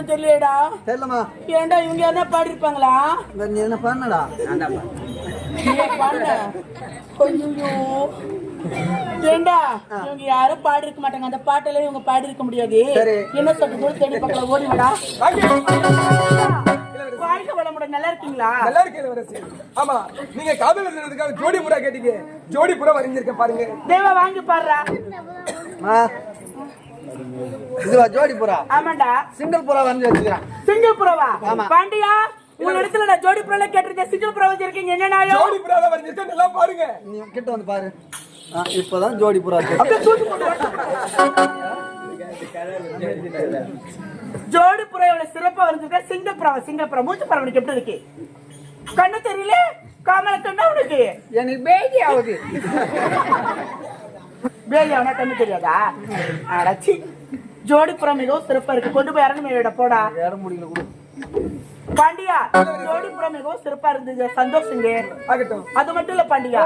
இருக்கிறது தெரியலடா தெரியலமா ஏன்டா இவங்க என்ன பாடிருப்பாங்களா நீ என்ன பண்ணடா? ஏண்டா? இவங்க யாரும் பாடி இருக்க மாட்டாங்க. அந்த பாட்டெல்லாம் இவங்க பாடி இருக்க முடியாது. என்ன சொல்றது? தேடி பார்க்கலாம் ஓடி வாடா. வாழ்க்கை வளமுடன். நல்லா இருக்கீங்களா? நல்லா இருக்கு இளவரசி ஆமா நீங்க காதல் எழுதுறதுக்காக ஜோடி புறா கேட்டீங்க. ஜோடி புறா வரைஞ்சிருக்கேன் பாருங்க. தேவா வாங்கி பாடுறா. இதுவா ஜோடி புறா. ஆமாண்டா. சிங்கிள் புறா வந்து வச்சுக்கிறேன். சிங்கிள் புறவா. பாண்டியா உங்க இடத்துல நான் ஜோடி புறல கேட்டிருக்கேன் சிங்கிள் புறா வச்சிருக்கீங்க. என்ன ஜோடி நல்லா பாருங்க. நீ கிட்ட வந்து பாரு. இப்பதான் ஜோடி புறா. ஜோடி புறா எவ்வளவு சிறப்பா வந்திருக்க சிங்க புறா சிங்க புறா. மூச்சு புறா உனக்கு எப்படி இருக்கு? கண்ணு தெரியல? காமல கண்ணா உனக்கு? எனக்கு பேதி ஆகுது அவனா கண்ணு தெரியாதா? அடச்சி ஜோடி புறா மிகவும் சிறப்பா இருக்கு. கொண்டு போய் அரண்மையோட போடா. பாண்டியா ஜோடி புறா மிகவும் சிறப்பா இருந்தது. சந்தோஷங்க. அது மட்டும் இல்ல பாண்டியா?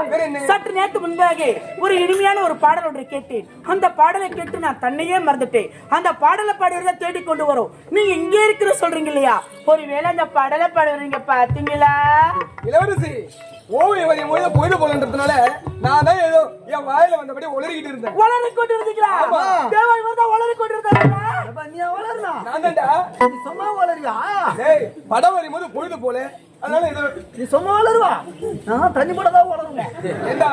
சற்று நேரத்து முன்பாக ஒரு இனிமையான ஒரு பாடல் ஒன்றை கேட்டேன். அந்த பாடலை கேட்டு நான் தன்னையே மறந்துட்டேன். அந்த பாடலை பாடுறத தேடி கொண்டு வரும். நீங்க இங்கே இருக்கிற சொல்றீங்க இல்லையா? ஒருவேளை அந்த பாடலை பாடுறீங்க பாத்தீங்களா இளவரசி. ஓவிய வரையும் போது பொழுது போலன்றதுனால நான் தான் ஏதோ என் வாயில வந்தபடி உளறிக்கிட்டு இருந்தேன். வளரி கொண்டு இருந்தீங்களா ஆமா. தேவா இவர் தான் வளரி கொண்டு இருந்தாரா அப்ப நீ வளர்னா நான் தான்டா நீ சும்மா வளருவியா டேய் படம் வரையும் போது பொழுது போல. அதனால ஏதோ நீ சும்மா வளருவா நான் தண்ணி போட தான் வளருவேன் ஏண்டா?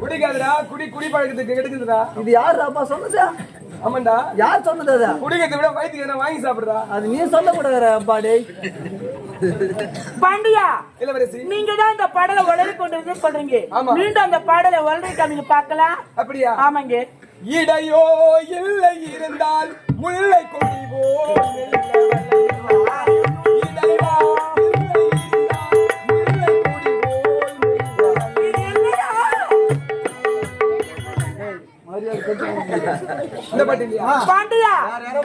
குடிக்காதடா. குடி குடி பழக்கத்துக்கு கெடுக்குதுடா. இது யாரு அப்பா சொன்னது? ஆமாண்டா. யார் சொன்னது அது? குடிக்கிறத விட வயிற்றுக்கு வாங்கி சாப்பிடுறா. அது நீ சொல்லக்கூடாது டேய். பாண்டியா இளவரசி நீங்க தான் இந்த பாடலை வளரி கொண்டு இருந்து சொல்றீங்க. மீண்டும் அந்த பாடலை வளரி காமிங்க பார்க்கலாம். அப்படியா? ஆமாங்க. இடையோ இல்லை இருந்தால் முல்லை கொடி போல் இந்த பாட்டு இல்லையா பாண்டியா? யார்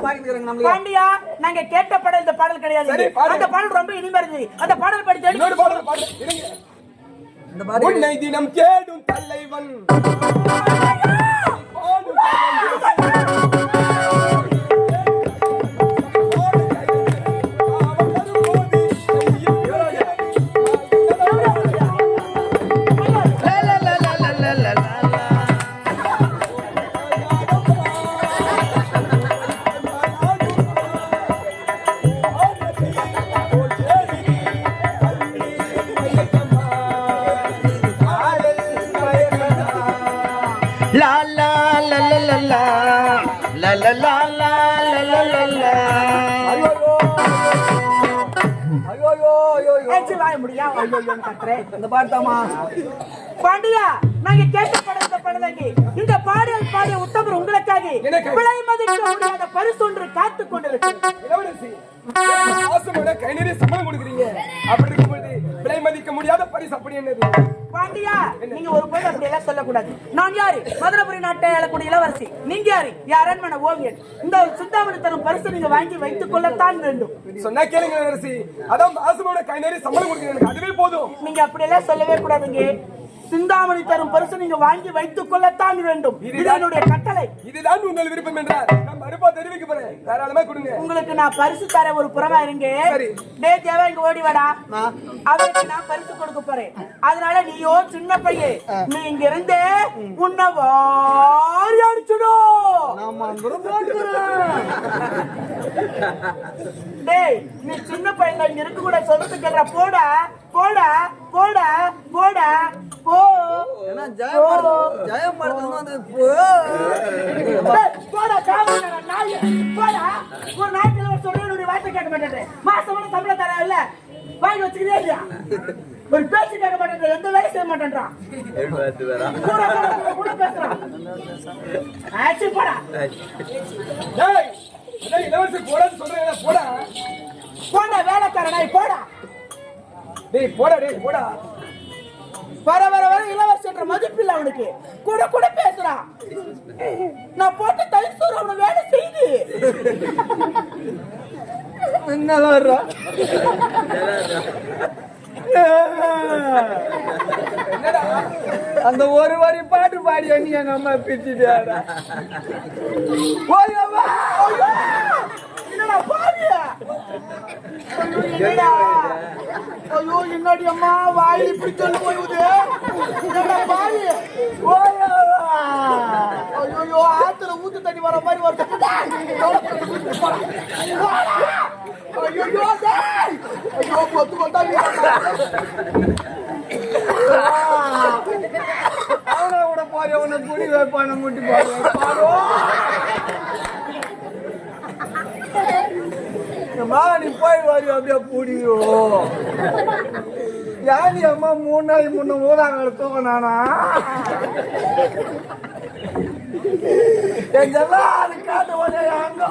பாண்டியா நாங்க கேட்ட பாடல் இந்த பாடல் கிடையாது. அந்த பாடல் ரொம்ப இனிமையா இருந்தது. அந்த பாடல் படி தேடி இன்னொரு பாடல் பாடு. இருங்க இந்த உன்னை தினம் கேடும் தலைவன். இந்த பாட்டாமா பாண்டியா நாங்க கேட்ட பாடல் இந்த பாடலாகி இந்த பாடல் பாடிய உத்தமர் உங்களுக்காக. விலை மதிக்க முடியாத பரிசு ஒன்று காத்துக் கொண்டிருக்கு கை நிறைய சம்பளம் கொடுக்குறீங்க. அப்படி இருக்கும்போது விலை மதிக்க முடியாத பரிசு அப்படி என்னது? பாண்டியா? நீங்க ஒரு பொழுது அப்படி எல்லாம் சொல்லக்கூடாது. நான் யாரு? மதுரபுரி நாட்டை ஆளக்கூடிய இளவரசி. நீங்க யாரு? என் அரண்மனை ஓவியன். இந்த ஒரு சிந்தாமணி தரும் பரிசு நீங்க வாங்கி வைத்துக் கொள்ளத்தான் வேண்டும். சொன்னா கேளுங்க இளவரசி. அதான் ஆசையோட கை சம்பளம் கொடுக்குறீங்க. அதுவே போதும். நீங்க அப்படி எல்லாம் சொல்லவே கூடாதுங்க. சிந்தாமணி தரும் பரிசு நீங்க வாங்கி வைத்துக் கொள்ளத்தான் வேண்டும். இது என்னுடைய கட்டளை. இதுதான் உங்கள் விருப்பம் என்றால் நான் மறுப்பா தெரிவிக்க போறேன். தாராளமா கொடுங்க. உங்களுக்கு நான் பரிசு தர ஒரு புறமா இருங்க. சரி. டே தேவா இங்க ஓடி வாடா. அவருக்கு நான் பரிசு கொடுக்க போறேன். அதனால நீயோ சின்ன பையன் நீ இங்க இருந்து உன்னை வாரி டேய் நீ சின்ன பையன் இங்க இருக்க கூட சொல்லிட்டு கேக்குற போடா போடா. போடா போடா போ. ஏன்னா ஜெயம் ஜெயம் போடா காவலா நாய். போடா. ஒரு நாய் தலைவர் சொல்றேன் வார்த்தை கேட்க மாட்டேன் மாசமான சம்பளம் தர இல்ல வாங்கி வச்சுக்கிட்டே இல்லையா? மாட்டேன் எந்த வேலையும் செய்ய மாட்டேன்றான். பேசுறான். ஆச்சு போடா. போடா. போடா வேலைக்காரனாய் போடா. டேய் போடா டேய் போடா வர வர வர இளவரசன்ற மதிப்பில்லை அவனுக்கு கூட கூட பேசுறான் நான் போட்டு தயிர் அவனை வேலை செய்து என்னதான் வர்றா? என்னடா அந்த ஒரு வரி பாட்டு பாடி நீ எங்க அம்மா பிரிச்சுட்டாடா! என்னடா பாவி? ஐயோ, என்னடி அம்மா வாயில் இப்படி சொல்லு போயுது என்னடா பாவி? ஓய்யம்மா. ஐயோ, ஆத்துல ஊத்து தண்ணி வர மாதிரி வருது. ஐயோ, டேய். ஐயோ, கொத்து கொத்தா அவனை கூட போறிய உன்னை குடி வைப்பான முட்டி பாரு அம்மா நீ போய் வாரி அப்படியே புடியோ யானி அம்மா மூணு நாள் முன்ன ஊதாங்க தூங்கினானா? எங்கெல்லாம் அது காட்டு உடனே அங்க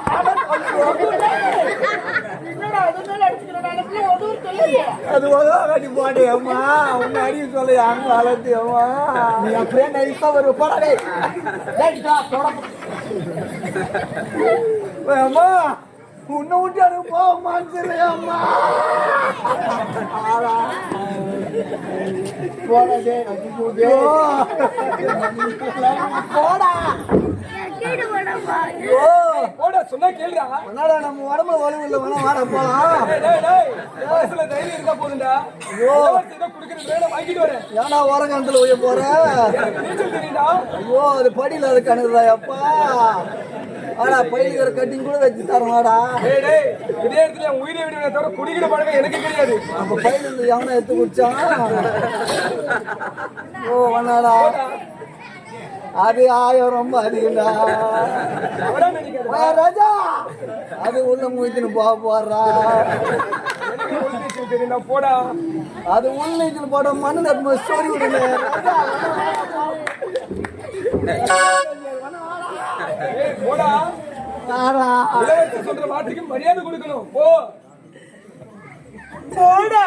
அது உதவ கட்டி போட்டே அம்மா. உன்னை அடிக்க சொல்ல அங்க அலத்தி அம்மா. நீ அப்படியே நைஸா போடா அம்மா உன்னை விட்டு எனக்கு போக மாட்டேன் அம்மா. போடா. போடு போடா ஓ போடா சொன்னா கேளுடா. என்னடா நம்ம உடம்பு வலு இல்லை வேணா வாட போலாம். டேய், டேய், டேய். மனசுல தைரியம் இருந்தா வரேன். ஏன்னா உரகத்துல உய போற? எனக்கு நீச்சல் தெரியும்டா ஐயோ அது படியில அது கணக்குதா அப்பா. ஆடா பயிலுக்கிற கட்டிங் கூட வச்சு தரமாடா டேய் டேய் இதே இடத்துல என் உயிரை விடுவதை தவிர குடிக்கிற பழக்கம் எனக்கு கிடையாது. அப்ப பயில எவனை எடுத்து குடிச்சான்? ஓ வண்ணாடா அது ஆயிரம் ரொம்ப அதிகம்டா ராஜா அது உள்ள மூய்த்துன்னு போக போடுறா போடா அது உள்ள போட மண்ணு தட்டு ஸ்டோரி விடுங்க சொல்ற வார்த்தைக்கு மரியாதை கொடுக்கணும். போ. போடா.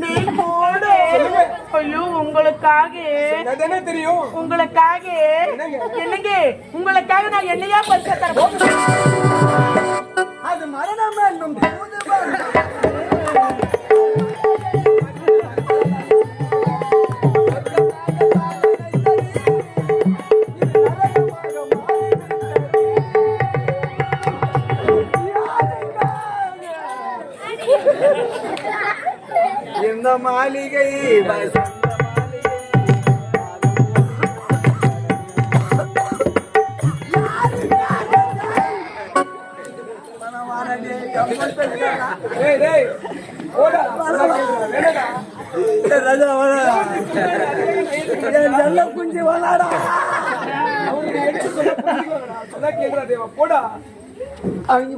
நீ போடு. ஐயோ உங்களுக்காக என்ன தெரியும்? உங்களுக்காக என்னங்க? உங்களுக்காக நான் என்னையா பரிசு தரேன் அது மரணம் என்னும் தூது நல்ல குஞ்சு வாடாடா அவனுக்கு தேவா போடா அவங்க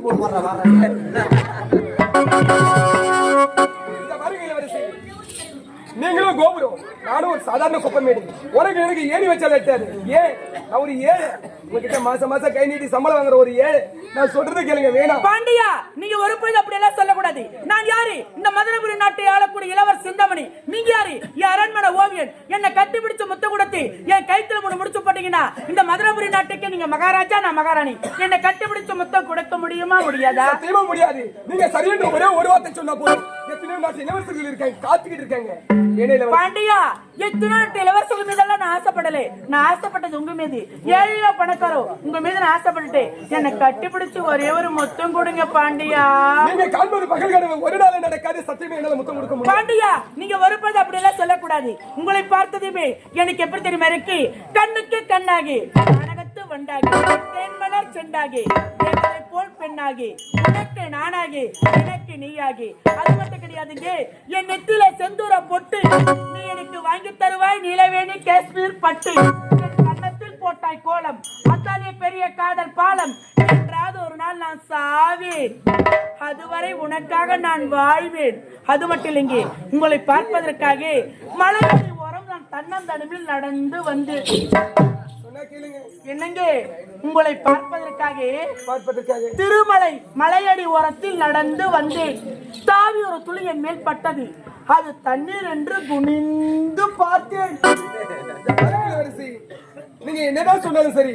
நீங்களும் கோபுரம். நானும் ஒரு சாதாரண குப்பமேடு உனக்கு எனக்கு ஏணி வச்சால எட்டாது? ஏன் நான் ஒரு ஏழை. உங்ககிட்ட மாசம் மாசம் கை நீட்டி சம்பளம் வாங்குற ஒரு ஏழை. நான் சொல்றது கேளுங்க வேணாம். பாண்டியா நீங்க ஒரு பொழுது அப்படி எல்லாம் சொல்லக்கூடாது. நான் யாரு? இந்த மதுரபுரி நாட்டை ஆளக்கூடிய இளவர் சிந்தாமணி. நீங்க யாரு? என் அரண்மனை ஓவியன். என்னை கட்டி பிடிச்ச முத்த கொடுத்து என் கைத்துல மூணு முடிச்சு போட்டீங்கன்னா இந்த மதுரபுரி நாட்டுக்கு நீங்க மகாராஜா நான் மகாராணி. என்னை கட்டி பிடிச்ச முத்தம் கொடுக்க முடியுமா முடியாதா? முடியாது. நீங்க சரியான ஒரே ஒரு வார்த்தை சொன்னா போதும். எத்தனையோ நாட்டு இளவரசர்கள் இருக்காங்க காத்துக்கிட்டு இருக்காங்க. ஏன்னா பாண்டியா எத்தனை நாட்டு இளவரசர்கள் மீதெல்லாம் நான் ஆசைப்படல. நான் ஆசைப்பட்டது உங்க மீது. ஏழையோ பணக்காரோ உங்க மீது நான் ஆசைப்பட்டுட்டு என்னை கட்டி பிடிச்சு ஒரே ஒரு முத்தம் கொடுங்க பாண்டியா. நீங்க காண்பது பகல் கனவு ஒரு நாள் நடக்காது. சத்தியமே என்னால முத்தம் கொடுக்க முடியும் பாண்டியா நீங்க வரும்போது அப்படி எல்லாம் சொல்லக்கூடாது. உங்களை பார்த்ததுமே எனக்கு எப்படி தெரியுமா இருக்கு? கண்ணுக்கு கண்ணாகி வண்டாகி தென்மலர் செண்டாகி போல் பெண்ணாகி உனக்கு நானாகி எனக்கு நீயாகி. அது மட்டும் கிடையாதுங்க என் நெத்தில செந்தூர பொட்டு நீ எனக்கு வாங்கி தருவாய் நிலவேணி காஷ்மீர் பட்டு. கண்ணத்தில் போட்டாய் கோலம் அத்தானே பெரிய காதல் பாலம். என்றாவது ஒரு நாள் நான் சாவேன். அதுவரை உனக்காக நான் வாழ்வேன். அது மட்டும் இல்லைங்க உங்களை பார்ப்பதற்காக மலையடி ஓரம் நான் தன்னந்தனிமில் நடந்து வந்து என்னங்க? உங்களை பார்ப்பதற்காக பார்ப்பதற்காக. திருமலை மலையடி ஓரத்தில் நடந்து வந்தேன். தாவி ஒரு துளி என் மேல் பட்டது. அது தண்ணீர் என்று குனிந்து பார்த்தேன். நீங்க என்னதான் சொன்னாலும் சரி.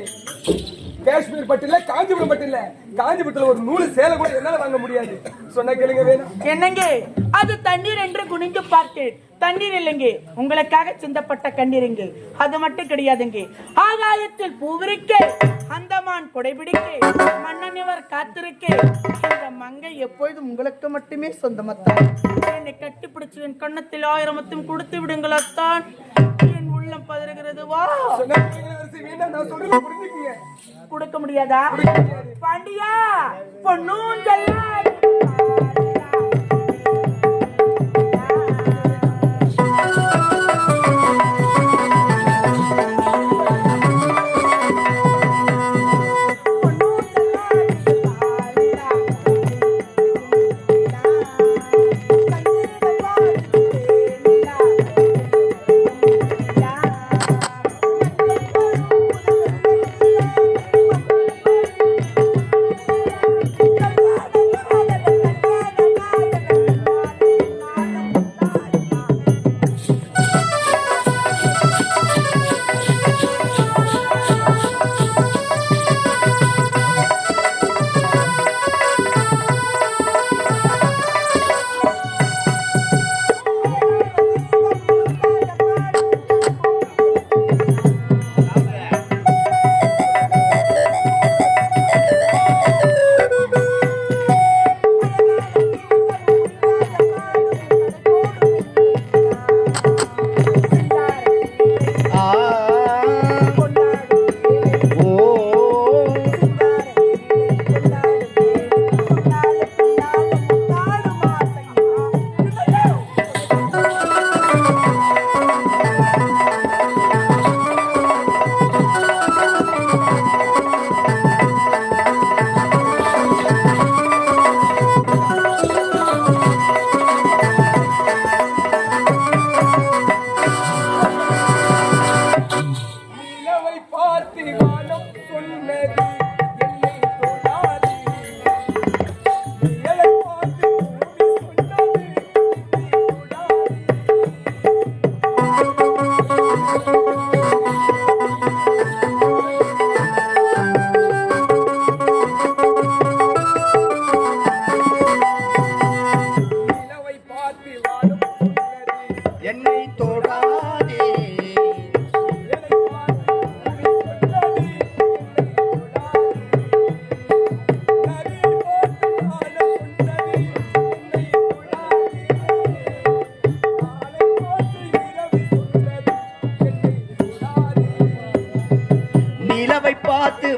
காஷ்மீர் பட்டு இல்ல காஞ்சிபுரம் பட்டு இல்ல காஞ்சிபுரத்துல ஒரு நூறு சேலை கூட என்னால வாங்க முடியாது. சொன்ன கேளுங்க வேணும் என்னங்க? அது தண்ணீர் என்று குனிந்து பார்த்தேன். தண்ணீர் இல்லைங்க. உங்களுக்காக சிந்தப்பட்ட கண்ணீருங்க அது மட்டும் கிடையாதுங்க. ஆகாயத்தில் பூவிரிக்க அந்தமான் கொடைபிடிக்க மன்னன் இவர் காத்திருக்க. இந்த மங்கை எப்பொழுதும் உங்களுக்கு மட்டுமே சொந்தமத்தான். என்னை கட்டிப்பிடிச்சு என் கண்ணத்தில் ஆயிரமத்தையும் கொடுத்து விடுங்களத்தான் என் உள்ளம் பதறுகிறது. வா. நான் சொல்றதை புரிஞ்சுக்கீங்க. கொடுக்க முடியாதா? பாண்டியா பொண்ணுங்கள்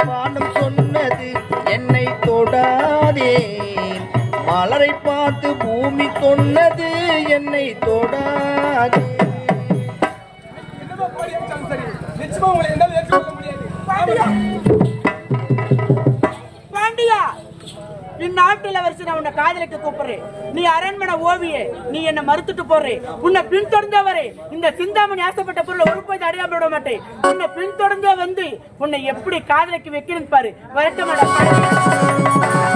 வானம் சொன்னது என்னை தொடாதே. மலரை பார்த்து பூமி சொன்னது என்னை தொடாதே. நிச்சயமா உங்களை ஏற்றுக்கொள்ள முடியாது. இந்நாட்டு இளவரசி நான் உன்னை காதலிக்க கூப்பிடுறேன் நீ அரண்மனை ஓவியே நீ என்ன மறுத்துட்டு போறே. உன்னை பின்தொடர்ந்தவரே இந்த சிந்தாமணி ஆசைப்பட்ட பொருளை ஒரு போய் அடையாம விட மாட்டேன். உன்னை பின்தொடர்ந்தே வந்து உன்னை எப்படி காதலிக்கு வைக்கிறேன்னு பாரு. வருத்தமான